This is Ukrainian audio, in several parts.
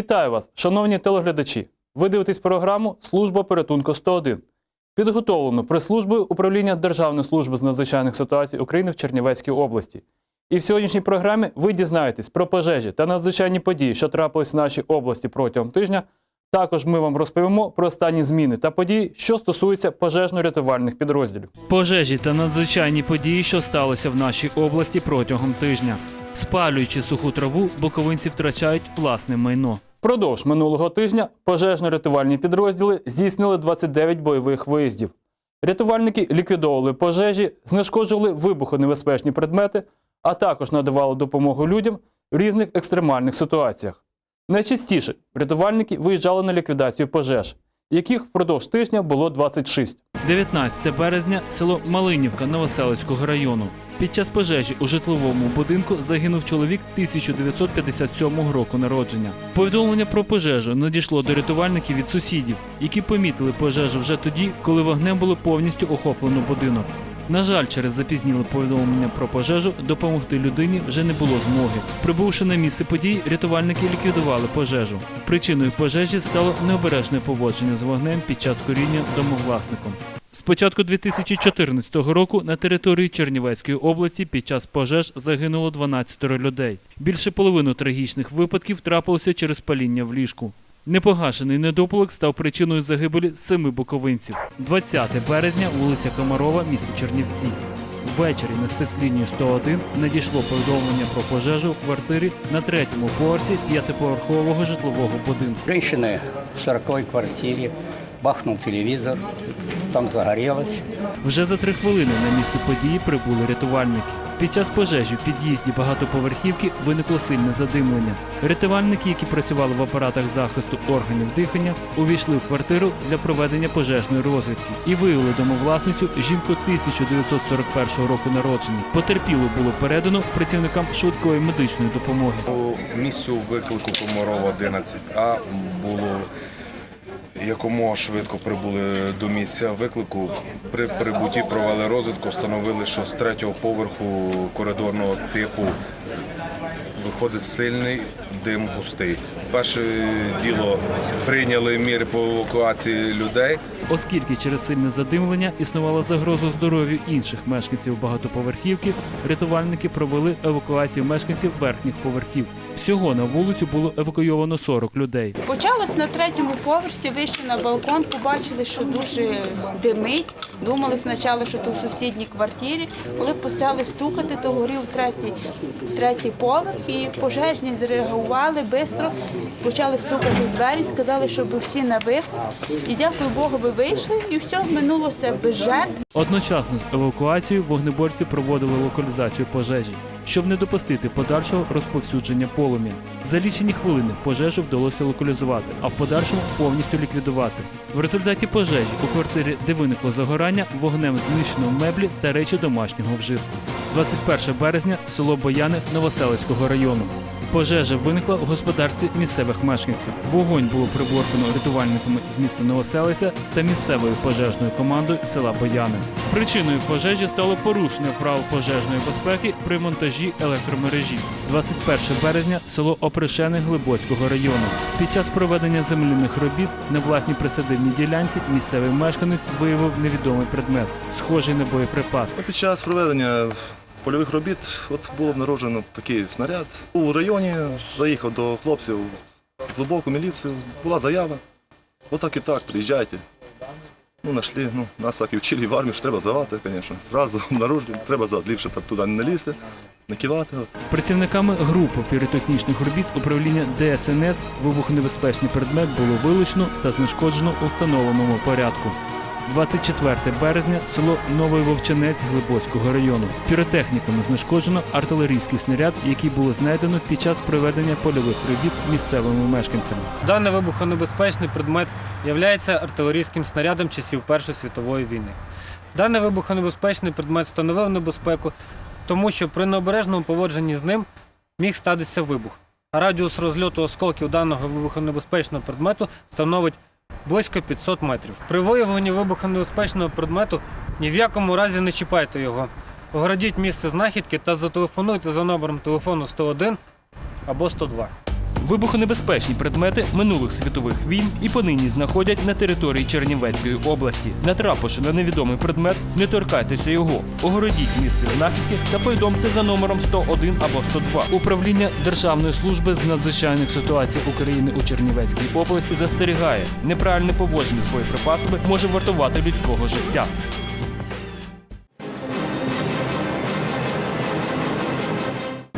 Вітаю вас, шановні телеглядачі. Ви дивитесь програму Служба порятунку 101, підготовлену прес-службою управління Державної служби з надзвичайних ситуацій України в Чернівецькій області. І в сьогоднішній програмі ви дізнаєтесь про пожежі та надзвичайні події, що трапились в нашій області протягом тижня. Також ми вам розповімо про останні зміни та події, що стосуються пожежно-рятувальних підрозділів. Пожежі та надзвичайні події, що сталися в нашій області протягом тижня. Спалюючи суху траву, буковинці втрачають власне майно. Продовж минулого тижня пожежно-рятувальні підрозділи здійснили 29 бойових виїздів. Рятувальники ліквідовували пожежі, знешкоджували вибухонебезпечні предмети, а також надавали допомогу людям в різних екстремальних ситуаціях. Найчастіше рятувальники виїжджали на ліквідацію пожеж, яких впродовж тижня було 26. 19 березня, село Малинівка Новоселицького району. Під час пожежі у житловому будинку загинув чоловік 1957 року народження. Повідомлення про пожежу надійшло до рятувальників від сусідів, які помітили пожежу вже тоді, коли вогнем було повністю охоплено будинок. На жаль, через запізніле повідомлення про пожежу допомогти людині вже не було змоги. Прибувши на місце подій, рятувальники ліквідували пожежу. Причиною пожежі стало необережне поводження з вогнем під час коріння домовласником. З початку 2014 року на території Чернівецької області під час пожеж загинуло 12 людей. Більше половини трагічних випадків трапилося через паління в ліжку. Непогашений недопалок став причиною загибелі семи буковинців. 20 березня, вулиця Комарова, місто Чернівці. Ввечері на спецлінію 101 надійшло повідомлення про пожежу в квартирі на третьому поверсі п'ятиповерхового житлового будинку. Женщины в 40 квартире, бахнул телевизор, там загорелось. Вже за три хвилини на місце події прибули рятувальники. Під час пожежі в під'їзді багатоповерхівки виникло сильне задимлення. Рятувальники, які працювали в апаратах захисту органів дихання, увійшли в квартиру для проведення пожежної розвідки і виявили домовласницю жінку 1941 року народження. Потерпілу було передано працівникам швидкої медичної допомоги. По місцю виклику Комарова 11А було якомога швидко прибули до місця виклику. При прибутті провели розвідку, встановили, що з третього поверху коридорного типу виходить сильний дим густий. Перше діло прийняли міри по евакуації людей. Оскільки через сильне задимлення існувала загроза здоров'ю інших мешканців багатоповерхівки, рятувальники провели евакуацію мешканців верхніх поверхів. Всього на вулицю було евакуйовано 40 людей. Почалось на третьому поверсі, вийшли на балкон, побачили, що дуже димить. Думали спочатку, що то в сусідній квартирі. Коли почали стукати, то горів третій, третій поверх і пожежні зреагували швидко, почали стукати в двері, сказали, щоб всі на вихід. І дякую Богу, ви вийшли, і все минулося без жертв. Одночасно з евакуацією вогнеборці проводили локалізацію пожежі, щоб не допустити подальшого розповсюдження полум'я. За лічені хвилини пожежу вдалося локалізувати, а в подальшому повністю ліквідувати. В результаті пожежі у квартирі, де виникло загорання, вогнем знищено меблі та речі домашнього вжитку. 21 березня село Бояни Новоселицького району. Пожежа виникла в господарстві місцевих мешканців. Вогонь було приборкано рятувальниками з міста Новоселиця та місцевою пожежною командою села Бояни. Причиною пожежі стало порушення правил пожежної безпеки при монтажі електромережі. 21 березня село Опришени Глибоцького району. Під час проведення земляних робіт на власній присадибній ділянці місцевий мешканець виявив невідомий предмет, схожий на боєприпас. Під час проведення польових робіт от було обнаружено такий снаряд. У районі заїхав до хлопців глибоку міліцію, була заява. Отак і так, приїжджайте. Ну, знайшли, ну, нас так і вчили в армії, що треба здавати, звісно. Зразу обнаружили, треба здавати, ліпше туди не лізти, не кивати. Працівниками групи піротехнічних робіт управління ДСНС вибухонебезпечний предмет було вилучено та знешкоджено у встановленому порядку. 24 березня село Новий Вовчанець Глибоцького району. Піротехніками знешкоджено артилерійський снаряд, який було знайдено під час проведення польових робіт місцевими мешканцями. Даний вибухонебезпечний предмет є артилерійським снарядом часів Першої світової війни. Даний вибухонебезпечний предмет становив небезпеку, тому що при необережному поводженні з ним міг статися вибух. А радіус розльоту осколків даного вибухонебезпечного предмету становить близько 500 метрів. При виявленні вибухонебезпечного предмету ні в якому разі не чіпайте його. Оградіть місце знахідки та зателефонуйте за номером телефону 101 або 102. Вибухонебезпечні предмети минулих світових війн і понині знаходять на території Чернівецької області. Натрапивши на невідомий предмет, не торкайтеся його, огородіть місце знахідки та повідомте за номером 101 або 102. Управління Державної служби з надзвичайних ситуацій України у Чернівецькій області застерігає, неправильне поводження з боєприпасами може вартувати людського життя. –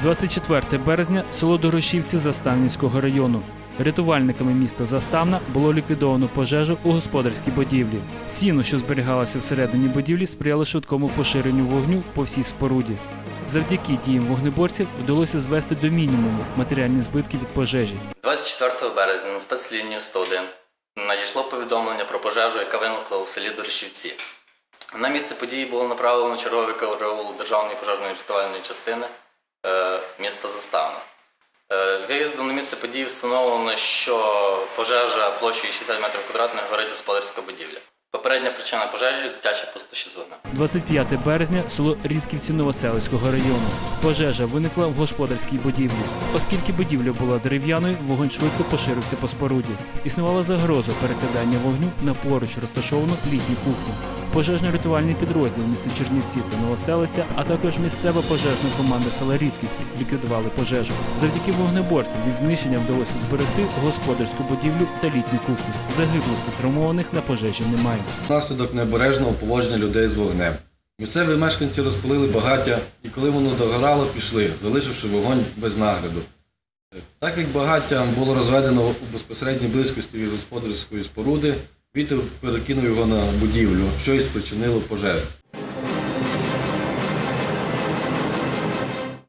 24 березня, село Дорошівці Заставницького району. Рятувальниками міста Заставна було ліквідовано пожежу у господарській будівлі. Сіно, що зберігалося всередині будівлі, сприяло швидкому поширенню вогню по всій споруді. Завдяки діям вогнеборців вдалося звести до мінімуму матеріальні збитки від пожежі. 24 березня на спецлінію 101 надійшло повідомлення про пожежу, яка виникла у селі Дорошівці. На місце події було направлено черговий караул Державної пожежної рятувальної частини міста Заставна. Е, виїздом на місце події встановлено, що пожежа площею 60 метрів квадратних горить господарська будівля. Попередня причина пожежі дитяча пустощі з вогнем. 25 березня, село Рідківці Новоселицького району. Пожежа виникла в господарській будівлі. Оскільки будівля була дерев'яною, вогонь швидко поширився по споруді. Існувала загроза перекидання вогню на поруч розташовану літню кухню. Пожежно-рятувальний підрозділ міста Чернівці та Новоселиця, а також місцева пожежна команда села Рідківці ліквідували пожежу. Завдяки вогнеборцям від знищення вдалося зберегти господарську будівлю та літню кухню. Загиблих та травмованих на пожежі немає. Внаслідок необережного поводження людей з вогнем. Місцеві мешканці розпалили багаття і коли воно догорало, пішли, залишивши вогонь без нагляду. Так як багаття було розведено у безпосередній близькості від господарської споруди, вітер перекинув його на будівлю, що і спричинило пожежу.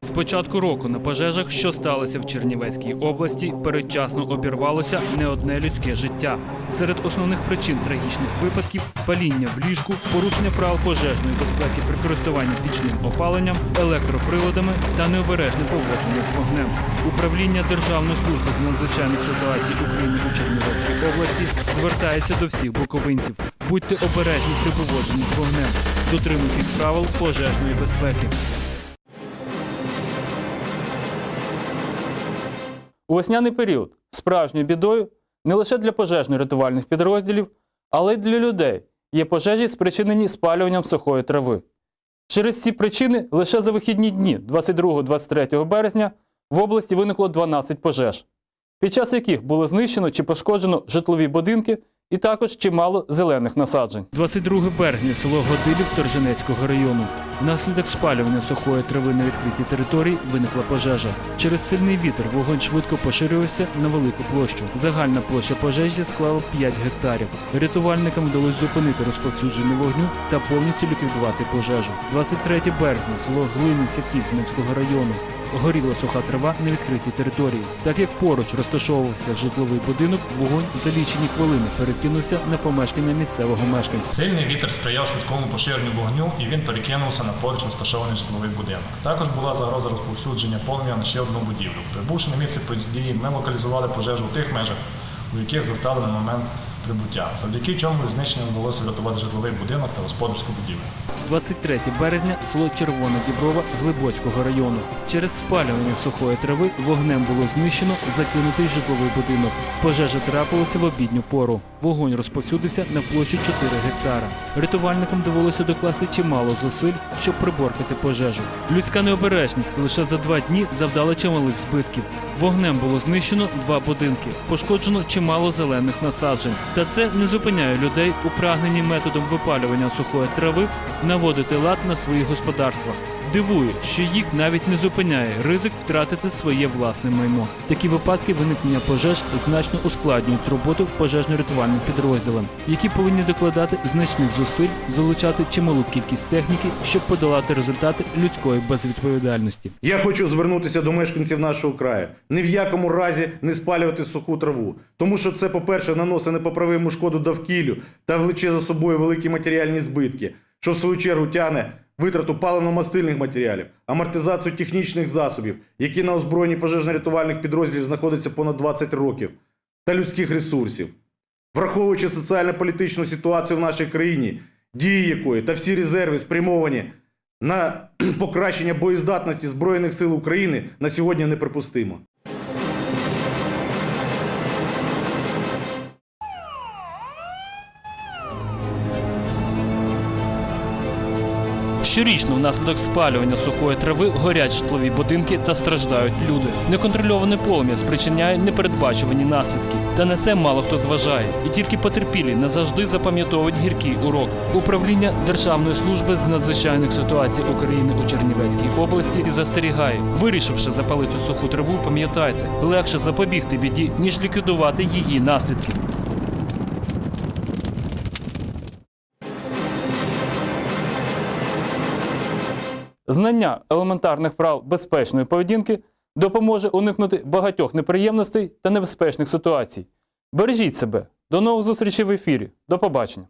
З початку року на пожежах, що сталося в Чернівецькій області, передчасно обірвалося не одне людське життя. Серед основних причин трагічних випадків паління в ліжку, порушення правил пожежної безпеки при користуванні пічним опаленням, електроприладами та необережне поводження з вогнем. Управління Державної служби з надзвичайних ситуацій України у Чернівецькій області звертається до всіх буковинців. Будьте обережні при поводженні з вогнем, дотримуйтесь правил пожежної безпеки. Весняний період справжньою бідою не лише для пожежно-рятувальних підрозділів, але й для людей є пожежі, спричинені спалюванням сухої трави. Через ці причини лише за вихідні дні 22-23 березня в області виникло 12 пожеж, під час яких було знищено чи пошкоджено житлові будинки і також чимало зелених насаджень. 22 березня село Годилів Сторженецького району. Внаслідок спалювання сухої трави на відкритій території виникла пожежа. Через сильний вітер вогонь швидко поширювався на велику площу. Загальна площа пожежі склала 5 гектарів. Рятувальникам вдалося зупинити розповсюдження вогню та повністю ліквідувати пожежу. 23 березня село Глиниця Кізьминського району. Горіла суха трава на відкритій території. Так як поруч розташовувався житловий будинок, вогонь за лічені хвилини перекинувся на помешкання місцевого мешканця. Сильний вітер сприяв швидкому поширенню вогню і він перекинувся на поруч розташований житловий будинок. Також була загроза розповсюдження полум'я на ще одну будівлю. Прибувши на місце події, ми локалізували пожежу в тих межах, у яких застали на момент прибуття, завдяки чому знищення вдалося врятувати житловий будинок та господарську будівлю. 23 березня село Червона Діброва Глибоцького району. Через спалювання сухої трави вогнем було знищено закинутий житловий будинок. Пожежа трапилася в обідню пору. Вогонь розповсюдився на площі 4 гектара. Рятувальникам довелося докласти чимало зусиль, щоб приборкати пожежу. Людська необережність лише за два дні завдала чималих збитків. Вогнем було знищено два будинки, пошкоджено чимало зелених насаджень. Та це не зупиняє людей у прагненні методом випалювання сухої трави наводити лад на своїх господарствах. Дивує, що їх навіть не зупиняє ризик втратити своє власне майно. Такі випадки виникнення пожеж значно ускладнюють роботу пожежно-рятувальним підрозділам, які повинні докладати значних зусиль, залучати чималу кількість техніки, щоб подолати результати людської безвідповідальності. Я хочу звернутися до мешканців нашого краю. Ні в якому разі не спалювати суху траву. Тому що це, по-перше, наносить непоправиму шкоду довкіллю та влече за собою великі матеріальні збитки, що в свою чергу тягне витрату паливно-мастильних матеріалів, амортизацію технічних засобів, які на озброєнні пожежно-рятувальних підрозділів знаходяться понад 20 років, та людських ресурсів. Враховуючи соціально-політичну ситуацію в нашій країні, дії якої та всі резерви спрямовані на покращення боєздатності Збройних сил України на сьогодні неприпустимо. Щорічно внаслідок спалювання сухої трави горять житлові будинки та страждають люди. Неконтрольоване полум'я спричиняє непередбачувані наслідки. Та на це мало хто зважає. І тільки потерпілі назавжди запам'ятовують гіркий урок. Управління Державної служби з надзвичайних ситуацій України у Чернівецькій області застерігає, вирішивши запалити суху траву, пам'ятайте, легше запобігти біді, ніж ліквідувати її наслідки. Знання елементарних прав безпечної поведінки допоможе уникнути багатьох неприємностей та небезпечних ситуацій. Бережіть себе. До нових зустрічей в ефірі. До побачення.